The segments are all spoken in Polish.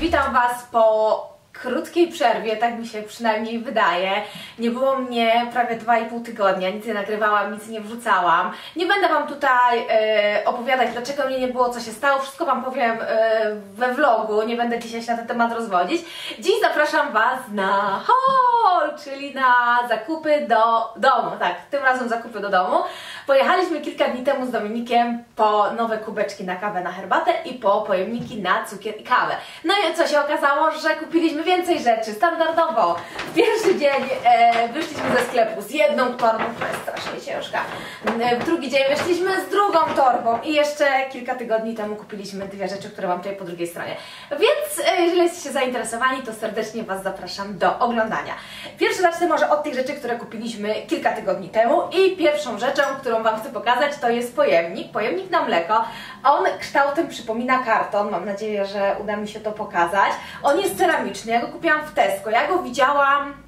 Witam Was po krótkiej przerwie, tak mi się przynajmniej wydaje. Nie było mnie prawie 2,5 tygodnia, nic nie nagrywałam, nic nie wrzucałam. Nie będę Wam tutaj e, opowiadać, dlaczego mnie nie było, co się stało. Wszystko Wam powiem e, we vlogu, nie będę dzisiaj się na ten temat rozwodzić. Dziś zapraszam Was na haul, czyli na zakupy do domu. Tak, tym razem zakupy do domu. Pojechaliśmy kilka dni temu z Dominikiem po nowe kubeczki na kawę, na herbatę i po pojemniki na cukier i kawę. No i co się okazało, że kupiliśmy więcej rzeczy, standardowo. Pierwszy dzień e, wyszliśmy ze sklepu z jedną torbą, która strasznie ciężka. E, w drugi dzień wyszliśmy z drugą torbą i jeszcze kilka tygodni temu kupiliśmy dwie rzeczy, które mam tutaj po drugiej stronie. Więc e, jeżeli jesteście zainteresowani, to serdecznie Was zapraszam do oglądania. Pierwszy zacznę może od tych rzeczy, które kupiliśmy kilka tygodni temu i pierwszą rzeczą, którą Wam chcę pokazać, to jest pojemnik, pojemnik na mleko. On kształtem przypomina karton, mam nadzieję, że uda mi się to pokazać. On jest ceramiczny, ja go kupiłam w Tesco, ja go widziałam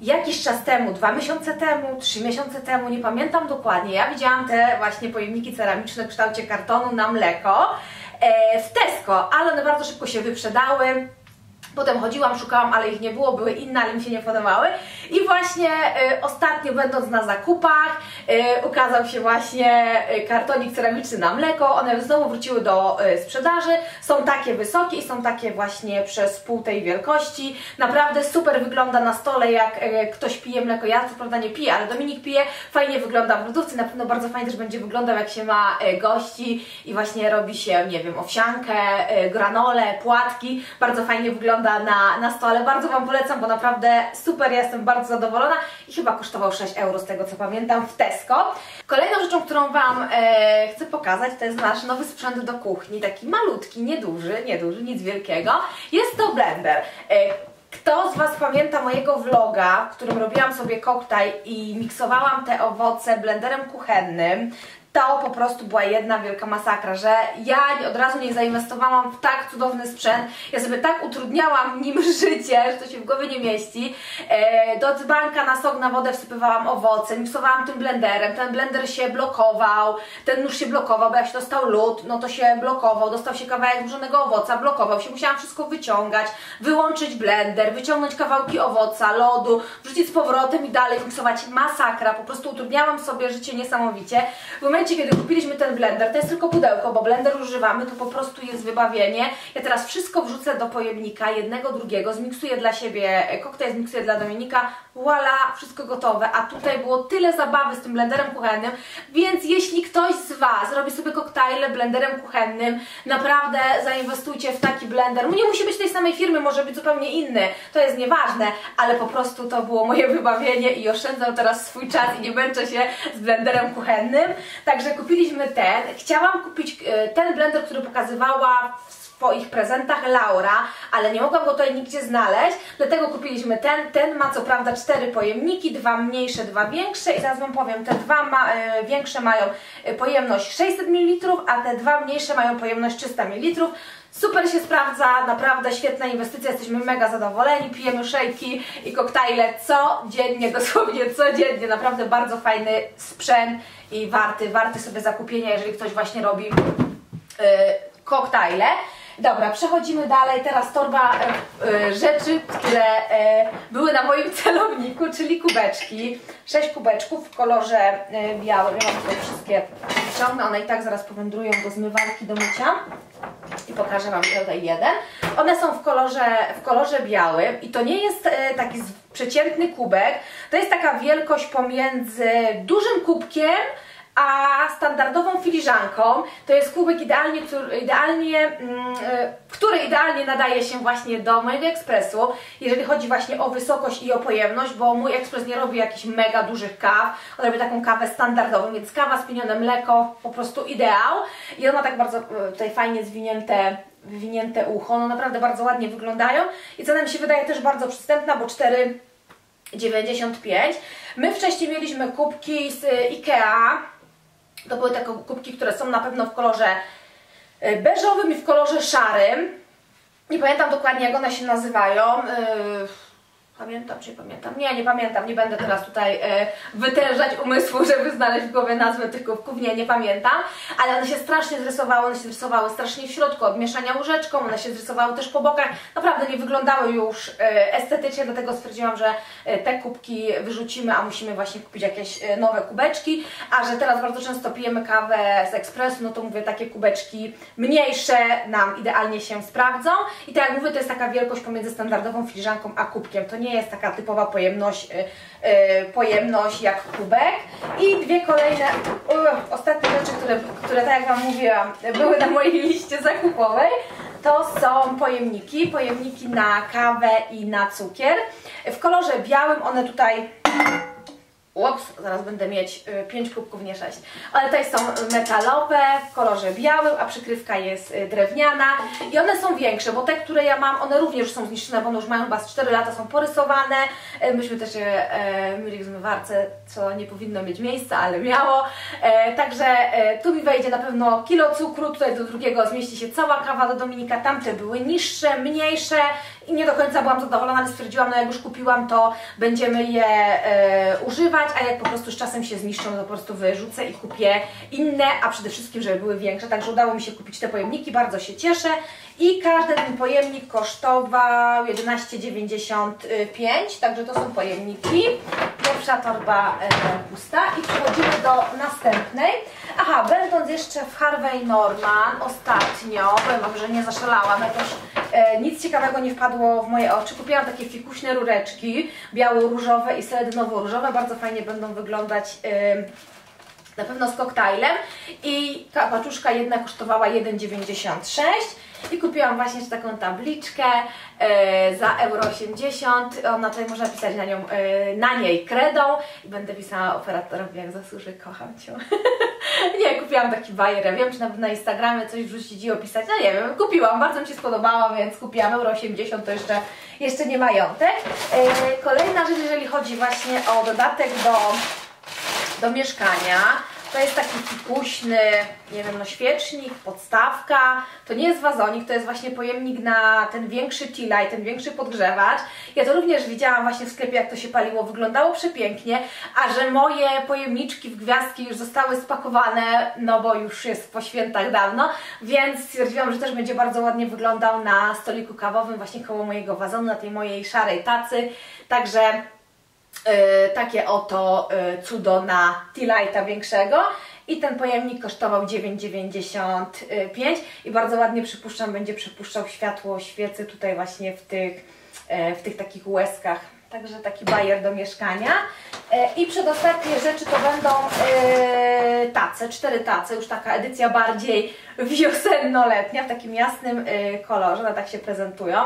jakiś czas temu, dwa miesiące temu, trzy miesiące temu, nie pamiętam dokładnie. Ja widziałam te właśnie pojemniki ceramiczne w kształcie kartonu na mleko e, w Tesco, ale one bardzo szybko się wyprzedały. Potem chodziłam, szukałam, ale ich nie było, były inne, ale mi się nie podobały. I właśnie y, ostatnio będąc na zakupach y, ukazał się właśnie y, kartonik ceramiczny na mleko. One znowu wróciły do y, sprzedaży. Są takie wysokie i są takie właśnie przez pół tej wielkości. Naprawdę super wygląda na stole, jak y, ktoś pije mleko. Ja co prawda nie piję, ale Dominik pije. Fajnie wygląda w lodówce. Na pewno bardzo fajnie też będzie wyglądał, jak się ma y, gości i właśnie robi się, nie wiem, owsiankę, granole, płatki. Bardzo fajnie wygląda na, na stole. Bardzo Wam polecam, bo naprawdę super, jestem bardzo zadowolona i chyba kosztował 6 euro z tego co pamiętam w Tesco. Kolejną rzeczą, którą Wam e, chcę pokazać, to jest nasz nowy sprzęt do kuchni, taki malutki, nieduży, nieduży, nic wielkiego. Jest to blender. E, kto z Was pamięta mojego vloga, w którym robiłam sobie koktajl i miksowałam te owoce blenderem kuchennym, to po prostu była jedna wielka masakra, że ja od razu nie zainwestowałam w tak cudowny sprzęt, ja sobie tak utrudniałam nim życie, że to się w głowie nie mieści. E, do dzbanka na sok, na wodę wsypywałam owoce, miksowałam tym blenderem, ten blender się blokował, ten nóż się blokował, bo jak się dostał lód, no to się blokował, dostał się kawałek zburzonego owoca, blokował się, musiałam wszystko wyciągać, wyłączyć blender, wyciągnąć kawałki owoca, lodu, wrzucić z powrotem i dalej miksować, masakra, po prostu utrudniałam sobie życie niesamowicie. W momencie, kiedy kupiliśmy ten blender, to jest tylko pudełko, bo blender używamy, to po prostu jest wybawienie. Ja teraz wszystko wrzucę do pojemnika, jednego, drugiego, zmiksuję dla siebie koktajl, zmiksuję dla Dominika, voila, wszystko gotowe. A tutaj było tyle zabawy z tym blenderem kuchennym, więc jeśli ktoś z Was robi sobie koktajle blenderem kuchennym, naprawdę zainwestujcie w taki blender. Nie musi być tej samej firmy, może być zupełnie inny, to jest nieważne, ale po prostu to było moje wybawienie i oszczędzam teraz swój czas i nie męczę się z blenderem kuchennym. Także kupiliśmy ten. Chciałam kupić e, ten blender, który pokazywała w swoich prezentach Laura, ale nie mogłam go tutaj nigdzie znaleźć, dlatego kupiliśmy ten. Ten ma co prawda cztery pojemniki, dwa mniejsze, dwa większe i zaraz Wam powiem, te dwa ma, e, większe mają e, pojemność 600 ml, a te dwa mniejsze mają pojemność 300 ml. Super się sprawdza, naprawdę świetna inwestycja, jesteśmy mega zadowoleni, pijemy szejki i koktajle codziennie, dosłownie codziennie, naprawdę bardzo fajny sprzęt i warty, warty sobie zakupienia, jeżeli ktoś właśnie robi yy, koktajle. Dobra, przechodzimy dalej. Teraz torba e, e, rzeczy, które e, były na moim celowniku, czyli kubeczki. Sześć kubeczków w kolorze białym. Ja mam tutaj wszystkie wyciągnę. One i tak zaraz powędrują do zmywarki do mycia. I pokażę Wam tutaj jeden. One są w kolorze, w kolorze białym i to nie jest taki przeciętny kubek. To jest taka wielkość pomiędzy dużym kubkiem, a standardową filiżanką to jest kubek idealnie, który, idealnie, mm, e, który idealnie nadaje się właśnie do mojego ekspresu, jeżeli chodzi właśnie o wysokość i o pojemność, bo mój ekspres nie robi jakichś mega dużych kaw, on robi taką kawę standardową, więc kawa, spienione mleko, po prostu ideał. I on ma tak bardzo e, tutaj fajnie zwinięte wywinięte ucho, no naprawdę bardzo ładnie wyglądają. I cena mi się wydaje też bardzo przystępna, bo 4,95. My wcześniej mieliśmy kubki z e, Ikea, to były takie kubki, które są na pewno w kolorze e, beżowym i w kolorze szarym. Nie pamiętam dokładnie jak one się nazywają. Yy, Pamiętam czy nie pamiętam? Nie, nie pamiętam, nie będę teraz tutaj e, wytężać umysłu, żeby znaleźć w głowie nazwę tych kubków, nie, nie pamiętam, ale one się strasznie zrysowały, one się zrysowały strasznie w środku, od mieszania łyżeczką, one się zrysowały też po bokach, naprawdę nie wyglądały już e, estetycznie, dlatego stwierdziłam, że e, te kubki wyrzucimy, a musimy właśnie kupić jakieś e, nowe kubeczki, a że teraz bardzo często pijemy kawę z ekspresu, no to mówię, takie kubeczki mniejsze nam idealnie się sprawdzą. I tak jak mówię, to jest taka wielkość pomiędzy standardową filiżanką a kubkiem, to nie jest taka typowa pojemność, y, y, pojemność jak kubek. I dwie kolejne, ostatnie rzeczy, które, które tak jak Wam mówiłam, były na mojej liście zakupowej, to są pojemniki, pojemniki na kawę i na cukier. W kolorze białym one tutaj Ups, zaraz będę mieć 5 kubków, nie 6. Ale tutaj są metalowe w kolorze białym, a przykrywka jest y, drewniana i one są większe, bo te, które ja mam, one również są zniszczone, bo one już mają chyba z 4 lata, są porysowane. Y, myśmy też je e, myli w zmywarce, co nie powinno mieć miejsca, ale miało. E, także e, tu mi wejdzie na pewno kilo cukru, tutaj do drugiego zmieści się cała kawa do Dominika. Tamte były niższe, mniejsze i nie do końca byłam zadowolona, ale stwierdziłam, no jak już kupiłam, to będziemy je e, używać, a jak po prostu z czasem się zniszczą, to po prostu wyrzucę i kupię inne, a przede wszystkim, żeby były większe. Także udało mi się kupić te pojemniki, bardzo się cieszę. I każdy ten pojemnik kosztował 11,95, także to są pojemniki. Pierwsza torba e, pusta i przechodzimy do następnej. Aha, będąc jeszcze w Harvey Norman ostatnio, powiem Wam, że nie zaszalałam, jakoś nic ciekawego nie wpadło w moje oczy. Kupiłam takie fikuśne rureczki, biało-różowe i seledynowo-różowe, bardzo fajnie będą wyglądać e, na pewno z koktajlem. I paczuszka jedna kosztowała 1,96 i kupiłam właśnie taką tabliczkę e, za euro 80. Ona tutaj można pisać na, nią, e, na niej kredą i będę pisała operatorowi jak zasłuży, kocham Cię. nie, kupiłam taki bajer, wiem czy nawet na Instagramie coś wrzucić i opisać, no nie wiem, kupiłam, bardzo mi się spodobała, więc kupiłam euro 80, to jeszcze, jeszcze nie majątek. E, kolejna rzecz, jeżeli chodzi właśnie o dodatek do, do mieszkania, to jest taki fikuśny, nie wiem, no świecznik, podstawka. To nie jest wazonik, to jest właśnie pojemnik na ten większy tea ten większy podgrzewacz. Ja to również widziałam właśnie w sklepie, jak to się paliło. Wyglądało przepięknie, a że moje pojemniczki w gwiazdki już zostały spakowane, no bo już jest po świętach dawno, więc stwierdziłam, że też będzie bardzo ładnie wyglądał na stoliku kawowym, właśnie koło mojego wazonu, na tej mojej szarej tacy. Także takie oto e, cudo na T-Lighta większego. I ten pojemnik kosztował 9,95 i bardzo ładnie przypuszczam będzie przepuszczał światło świecy tutaj właśnie w tych, e, w tych takich łezkach Także taki bajer do mieszkania. E, I przedostatnie rzeczy to będą e, tace, cztery tace, już taka edycja bardziej wiosenno-letnia, w takim jasnym e, kolorze, one tak się prezentują.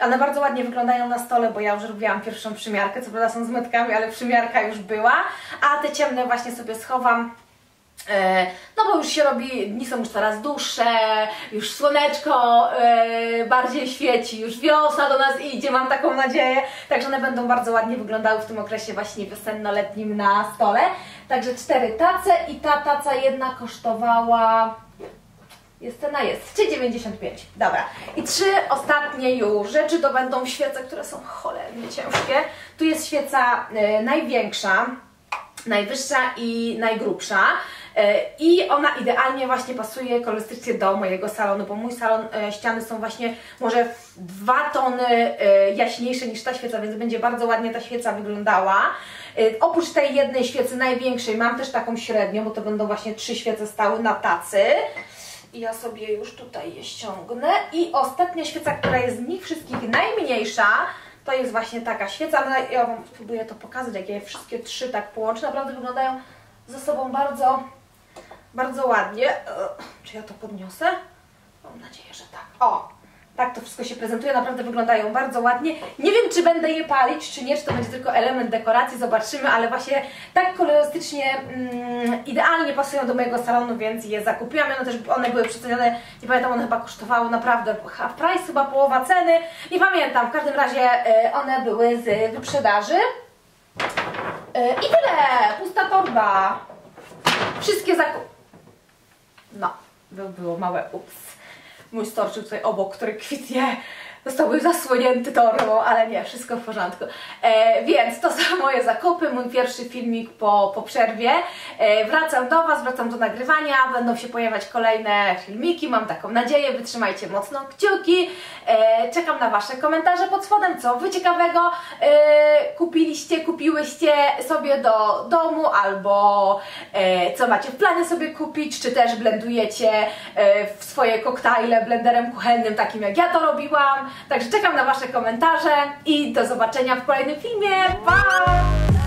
One bardzo ładnie wyglądają na stole, bo ja już robiłam pierwszą przymiarkę, co prawda są z metkami, ale przymiarka już była, a te ciemne właśnie sobie schowam no bo już się robi, dni są już coraz dłuższe, już słoneczko e, bardziej świeci, już wiosna do nas idzie, mam taką nadzieję. Także one będą bardzo ładnie wyglądały w tym okresie właśnie wiosenno-letnim na stole. Także cztery tace i ta taca jedna kosztowała... Jest cena? Jest. 3,95. Dobra. I trzy ostatnie już rzeczy to będą świece, które są cholernie ciężkie. Tu jest świeca y, największa, najwyższa i najgrubsza. E, I ona idealnie właśnie pasuje kolorystycznie do mojego salonu, bo mój salon, e, ściany są właśnie może dwa tony e, jaśniejsze niż ta świeca, więc będzie bardzo ładnie ta świeca wyglądała. Oprócz tej jednej świecy największej mam też taką średnią, bo to będą właśnie trzy świece stały na tacy. I ja sobie już tutaj je ściągnę. I ostatnia świeca, która jest z nich wszystkich najmniejsza, to jest właśnie taka świeca, ja Wam spróbuję to pokazać, jak je wszystkie trzy tak połączę. Naprawdę wyglądają ze sobą bardzo bardzo ładnie. E, czy ja to podniosę? Mam nadzieję, że tak. O! Tak to wszystko się prezentuje, naprawdę wyglądają bardzo ładnie. Nie wiem, czy będę je palić, czy nie, czy to będzie tylko element dekoracji, zobaczymy, ale właśnie tak kolorystycznie mm, idealnie pasują do mojego salonu, więc je zakupiłam. One też one były przecenione, nie pamiętam, one chyba kosztowały naprawdę half price, chyba połowa ceny. Nie pamiętam, w każdym razie e, one były z wyprzedaży. E, I tyle! Pusta torba. Wszystkie zakupy no, było małe ups. Mój storczyk tutaj obok, który kwitnie zostałby zasłonięty torbą, ale nie, wszystko w porządku. E, więc to są moje zakupy, mój pierwszy filmik po, po przerwie. E, wracam do Was, wracam do nagrywania, będą się pojawiać kolejne filmiki, mam taką nadzieję, wytrzymajcie mocno kciuki. E, czekam na Wasze komentarze pod spodem, co Wy ciekawego e, kupiliście, kupiłyście sobie do domu, albo e, co macie w planie sobie kupić, czy też blendujecie e, w swoje koktajle blenderem kuchennym, takim jak ja to robiłam. Także czekam na Wasze komentarze i do zobaczenia w kolejnym filmie. Pa!